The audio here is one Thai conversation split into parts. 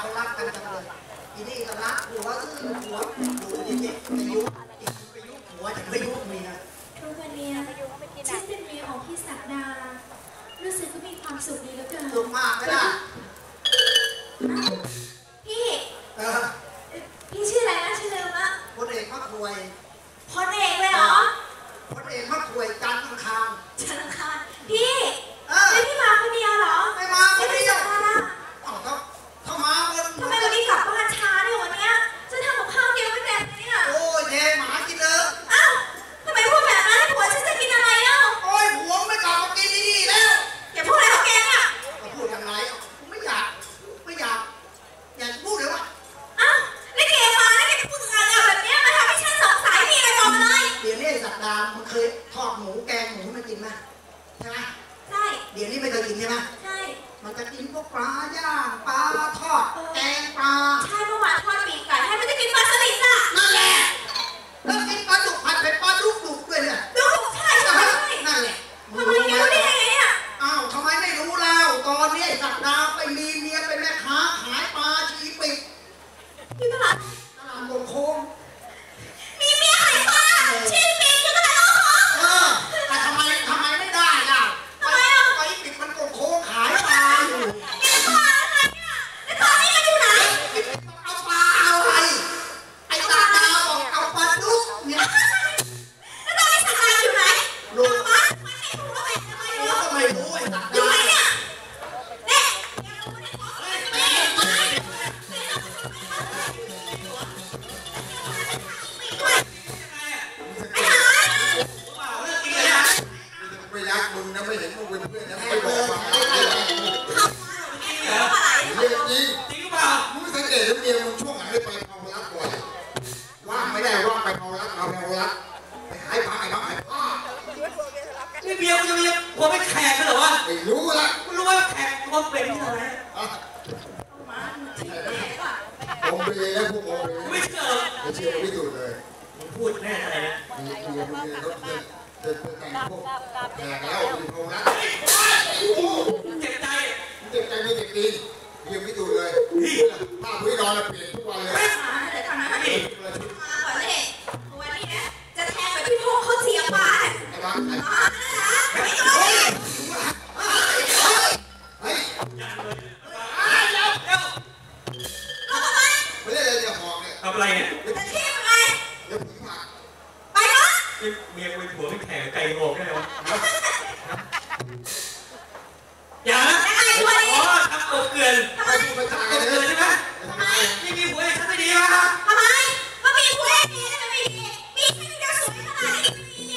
เขารักกันจังเลยอีนี่ก็รักหัวซื่อหัวหัวเย็นๆไปยุบไปยุบหัวจะไม่ยุบมียทุกวันนี้ฉันเป็นเมียของพี่ศักดารู้สึกก็มีความสุขดีแล้วเกินสุขมากก็ได้ ดามันเคยทอดหมูแกงหมูมากินไหมใช่ไหมใช่ เดี๋ยวนี้ไม่เคยกินใช่ไหมใช่ มันจะกินพวกปลาย่างปลาทอดแกงปลา ใช่เมื่อวานทอดปีกไก่ ไปหายพระไอ้พระไอ้พระ ไม่เบียร์กูจะมีผัวไม่แขกเหรอวะไม่รู้ละกูรู้ว่าแขกกูเป็นที่ไหนผมไปเยนะพวกผมไม่เชื่อไม่เชื่อไม่ดูเลยพูดแน่เลยนะมีตัวมีรถเลยจะแวกแต่งแล้วมีโพงนะเจ็บใจเจ็บใจไม่เจ็บดียังไม่ดูเลยภาพพี่นอนเปลี่ยนทุกวันเลย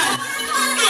Amen.